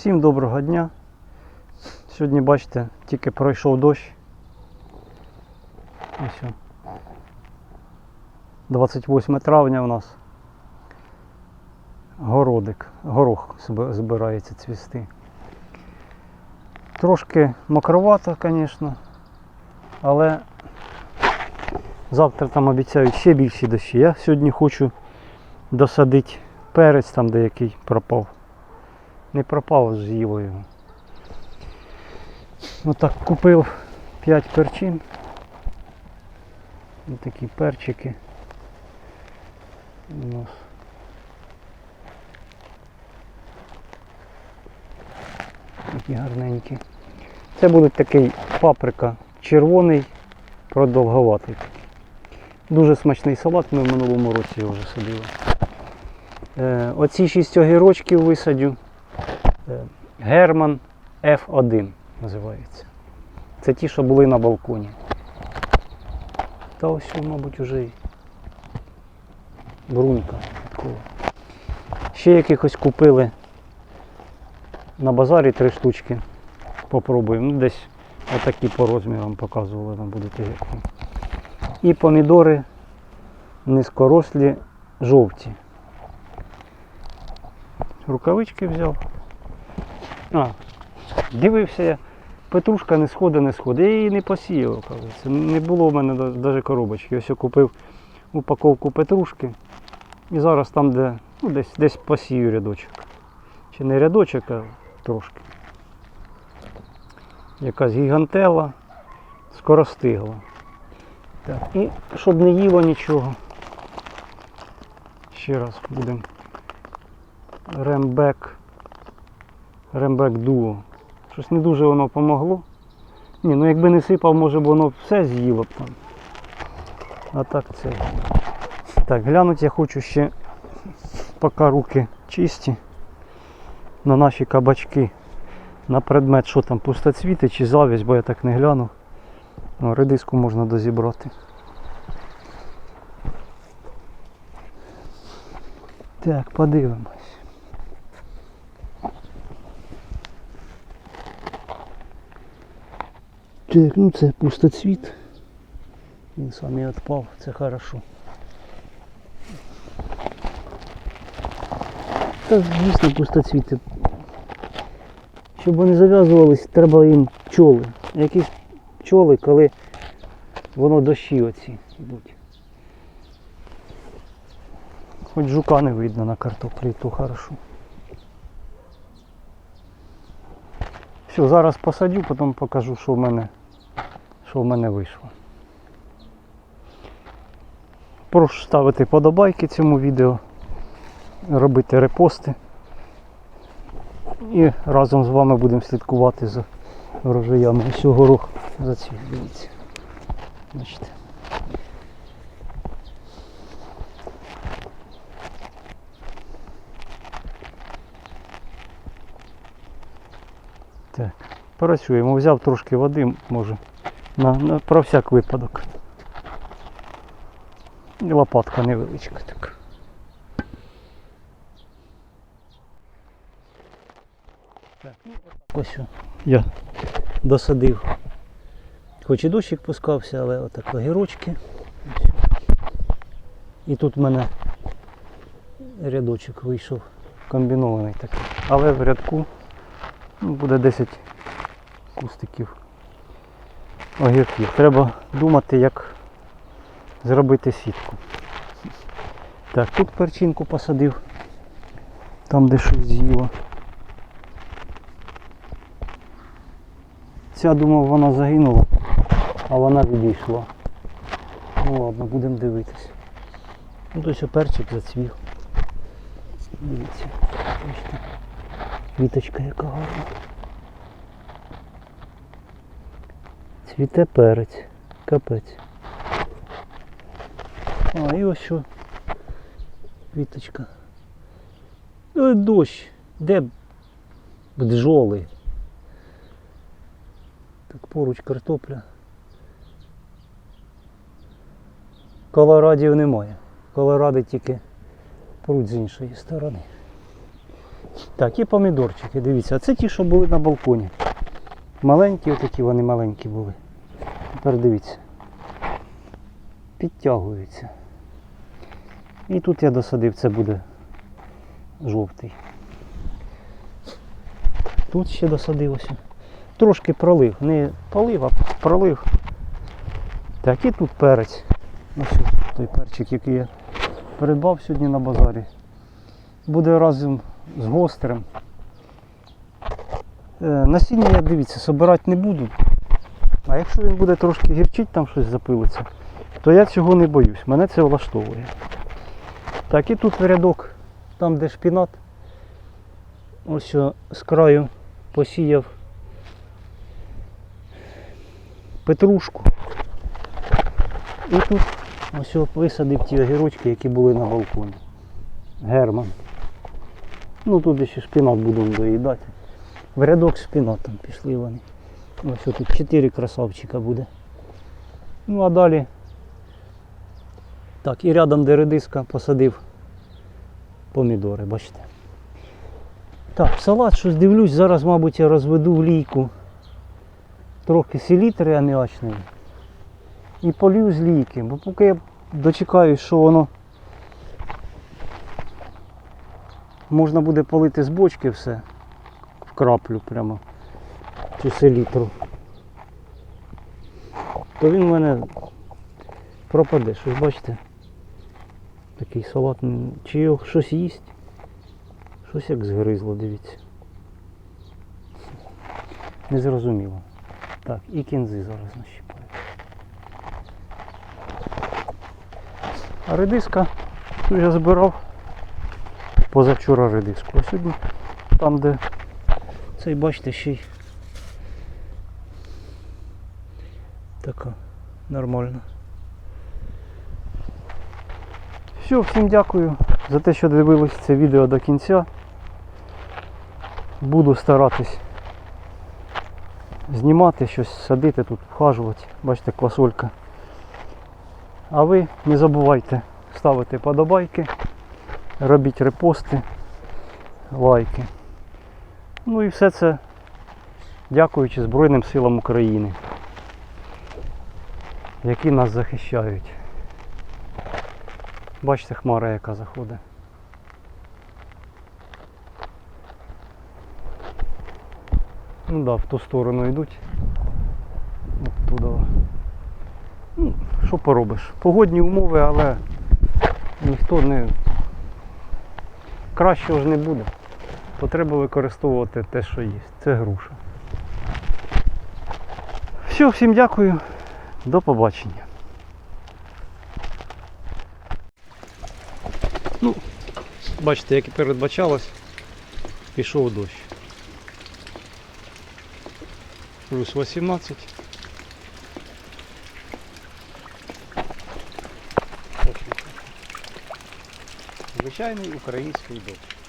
Всім доброго дня. Сьогодні, бачите, тільки пройшов дощ. Ось. 28 травня у нас. Городик, горох збирається цвісти. Трошки мокровато, звісно, але завтра там обіцяють ще більші дощі. Я сьогодні хочу досадити перець там деякий пропав. Не пропав, з'їв його. Отак купив 5 перчин. Ось такі перчики. У нас. Такі гарненькі. Це буде такий паприка червоний, продовговатий. Дуже смачний салат, ми в минулому році його вже садили. Е, оці шість огірочків висадю. Е, Герман F1 називається. Це ті, що були на балконі. Та ось, мабуть, уже брунька. Ще якихось купили на базарі три штучки. Попробуємо. Ну, десь отакі по розмірам показували, вам будете які. І помідори низькорослі жовті. Рукавички взяв. А, дивився я. Петрушка не сходить, не сходить. Я її не посіяв, оказується. Не було в мене навіть коробочки. Ось я купив упаковку петрушки. І зараз там, де ну, десь, десь посію рядочок. Чи не рядочок, а трошки. Якась гігантела скоростигла. Так, і щоб не їло нічого. Ще раз будемо. Рембек. Рембек Дуо. Щось не дуже воно помогло. Ні, ну якби не сипав, може б воно все з'їло б там. А так це. Так, глянуть я хочу ще, поки руки чисті, на наші кабачки. На предмет, що там пустоцвіти чи завість, бо я так не глянув. Ну, редиску можна дозібрати. Так, подивимось. Так, ну це пустоцвіт. Він сам і відпав, це хорошо. Та звісно пустоцвіти. Щоб вони зав'язувались, треба їм пчоли. Якісь пчоли, коли воно дощі оці йдуть. Хоч жука не видно на картоплі, то хорошо. Все, зараз посадю, потім покажу, що в мене, що в мене вийшло. Прошу ставити подобайки цьому відео, робити репости. І разом з вами будемо слідкувати за врожаями. Ось горох зацвіт, дивіться. Бачите. Так, працюємо. Взяв трошки води, може, на, на, про всяк випадок. І лопатка невеличка така. Так, ну, ось я досадив. Хоч і дощик пускався, але отак огірочки. І тут в мене рядочок вийшов комбінований такий. Але в рядку ну, буде 10 кустиків огірків. Треба думати, як зробити сітку. Так, тут перчинку посадив, там де щось з'їло. Ця думав вона загинула, а вона відійшла. Ну ладно, будемо дивитись. Ну ось перчик зацвів. Дивіться, бачите. Квіточка яка гарна. Цвіте перець. Капець. А, і ось що. Квіточка. Ой, дощ. Де бджоли? Так, поруч картопля. Колорадів немає. Колоради тільки пруть з іншої сторони. Так, і помідорчики, дивіться, а це ті, що були на балконі. Маленькі, отакі вони маленькі були. Тепер дивіться. Підтягуються. І тут я досадив, це буде жовтий. Тут ще досадилося. Трошки пролив. Не полив, а пролив. Так, і тут перець. Ось той перчик, який я придбав сьогодні на базарі. Буде разом з гострим. Е, Насіння я дивіться, собирати не буду. А якщо він буде трошки гірчить, там щось запилиться, то я цього не боюсь. Мене це влаштовує. Так, і тут в рядок, там де шпінат, ось з краю посіяв петрушку. І тут ось висадив ті огірочки, які були на балконі. Герман. Ну тут ще шпінат будемо доїдати. В рядок з шпінатом пішли вони. Ось тут 4 красавчика буде. Ну а далі. Так, і рядом де редиска посадив помідори, бачите. Так, салат щось дивлюсь, зараз, мабуть, я розведу в лійку трохи селітри аміачної і полью з лійки, бо поки я дочекаюсь, що воно можна буде полити з бочки все в краплю прямо цю селітру, то він в мене пропаде. Щось бачите? Такий салат. Чи його щось їсть? Щось як згризло, дивіться. Незрозуміло. Так, і кінзи зараз нащипаю. А редиска тут я збирав позавчора редиску. А сьогодні там, де цей, бачите, ще й така нормальна. Все, всім дякую за те, що дивились це відео до кінця. Буду старатись знімати щось, садити тут, вхажувати. Бачите, квасолька. А ви не забувайте ставити подобайки, робіть репости, лайки. Ну і все це дякуючи Збройним силам України, які нас захищають. Бачите, хмара яка заходить. Ну да, в ту сторону йдуть. От туди. Ну, що поробиш? Погодні умови, але ніхто не кращого ж не буде. То треба використовувати те, що є. Це груша. Все, всім дякую. До побачення. Ну, бачите, як і передбачалось, пішов дощ. Плюс 18. Звичайний український дощ.